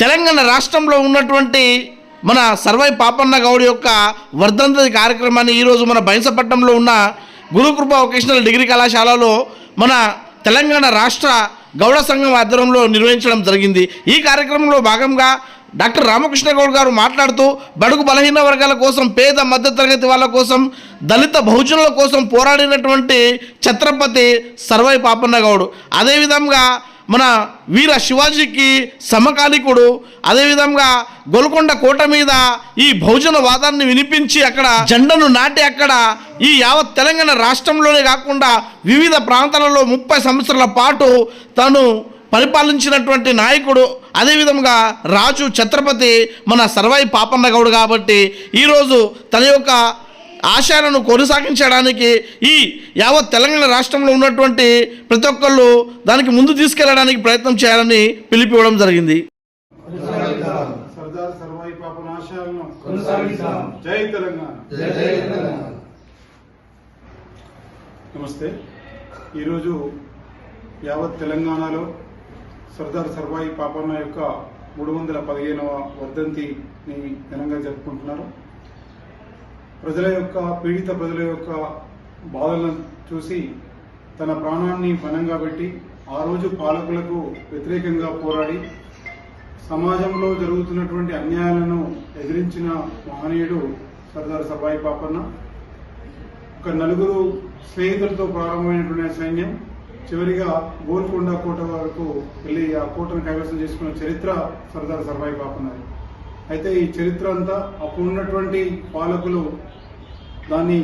తెలంగాణ రాష్ట్రంలో ఉన్నటువంటి మన సర్వై పాపన్న గౌడ్ యొక్క వర్ధంతి కార్యక్రమాన్ని ఈరోజు మన బైంసపట్నంలో ఉన్న గురుకృప వొకేషనల్ డిగ్రీ కళాశాలలో మన తెలంగాణ రాష్ట్ర గౌడ సంఘం ఆధ్వర్యంలో నిర్వహించడం జరిగింది. ఈ కార్యక్రమంలో భాగంగా డాక్టర్ రామకృష్ణ గౌడ్ గారు మాట్లాడుతూ బడుగు బలహీన వర్గాల కోసం పేద మధ్యతరగతి వాళ్ళ కోసం దళిత బహుజనుల కోసం పోరాడినటువంటి ఛత్రపతి సర్వై పాపన్న గౌడ్. అదేవిధంగా మన వీర శివాజీకి సమకాలికుడు. అదేవిధంగా గోల్కొండ కోట మీద ఈ బహుజన వాదాన్ని వినిపించి అక్కడ జెండను నాటి అక్కడ ఈ యావత్ తెలంగాణ రాష్ట్రంలోనే కాకుండా వివిధ ప్రాంతాలలో ముప్పై సంవత్సరాల పాటు తను పరిపాలించినటువంటి నాయకుడు అదేవిధంగా రాజు ఛత్రపతి మన సర్వాయి పాపన్న గౌడ్ కాబట్టి ఈరోజు తన యొక్క ఆశయాలను కొనసాగించడానికి ఈ యావత్ తెలంగాణ రాష్ట్రంలో ఉన్నటువంటి ప్రతి ఒక్కళ్ళు దానికి ముందు తీసుకెళ్ళడానికి ప్రయత్నం చేయాలని పిలిపివ్వడం జరిగింది సర్దార్ సర్వాయి పాపన ఆశయాలను కొనసాగిస్తాం. జై తెలంగాణ జై జై తెలంగాణ. నమస్తే ఈరోజు యావత్ తెలంగాణలో సర్దార్ సర్వాయి పాపన్న యొక్క మూడు వందల పదిహేనవ వర్ధంతిని ఘనంగా జరుపుకుంటున్నారు ప్రజల యొక్క పీడిత ప్రజల యొక్క బాధలను చూసి తన ప్రాణాన్ని బలంగా పెట్టి ఆ రోజు పాలకులకు వ్యతిరేకంగా పోరాడి సమాజంలో జరుగుతున్నటువంటి అన్యాయాలను ఎదిరించిన మహనీయుడు సర్దార్ సబాయి పాపన్న ఒక నలుగురు స్నేహితులతో ప్రారంభమైనటువంటి సైన్యం చివరిగా గోల్కొండ కోట వరకు వెళ్ళి ఆ కోటను కైవసం చేసుకున్న చరిత్ర సర్దార్ సర్వాయి పాపన్నది. అయితే ఈ చరిత్ర అంతా అప్పుడు ఉన్నటువంటి పాలకులు దాన్ని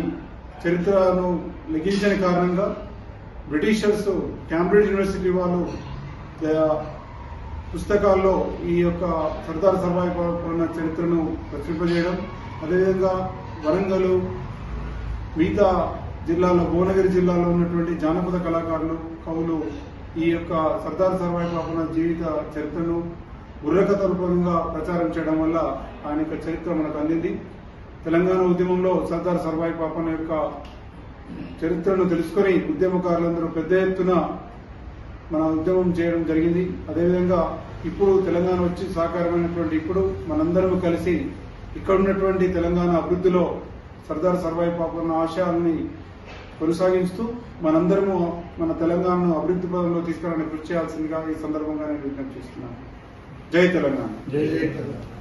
చరిత్రను లెక్కించని కారణంగా బ్రిటిషర్స్ క్యాంబ్రిడ్జ్ యూనివర్సిటీ వాళ్ళు పుస్తకాల్లో ఈ యొక్క సర్దార్ సర్వాయి పాపన్న చరిత్రను ప్రచురింపజేయడం అదేవిధంగా వరంగల్ మిగతా జిల్లాలో భువనగిరి జిల్లాలో ఉన్నటువంటి జానపద కళాకారులు కవులు ఈ యొక్క సర్దార్ సర్వాయి పాపన జీవిత చరిత్రను బుర్రకథ రూపంగా ప్రచారం చేయడం వల్ల ఆయన యొక్క చరిత్ర మనకు అందింది. తెలంగాణ ఉద్యమంలో సర్దార్ సర్వాయి పాపన యొక్క చరిత్రను తెలుసుకొని ఉద్యమకారులందరూ పెద్ద ఎత్తున మన ఉద్యమం చేయడం జరిగింది. అదేవిధంగా ఇప్పుడు తెలంగాణ వచ్చి సహకారమైనటువంటి ఇప్పుడు మనందరం కలిసి ఇక్కడ ఉన్నటువంటి తెలంగాణ అభివృద్ధిలో సర్దార్ సర్వాయి పాపన్న ఆశయాల్ని కొనసాగిస్తూ మనందరము మన తెలంగాణను అభివృద్ధి పదంలో తీసుకురావడానికి కృషి చేయాల్సిందిగా ఈ సందర్భంగా నేను విజ్ఞప్తి చేస్తున్నాను. జై తెలంగాణ. జై జై తెలంగాణ.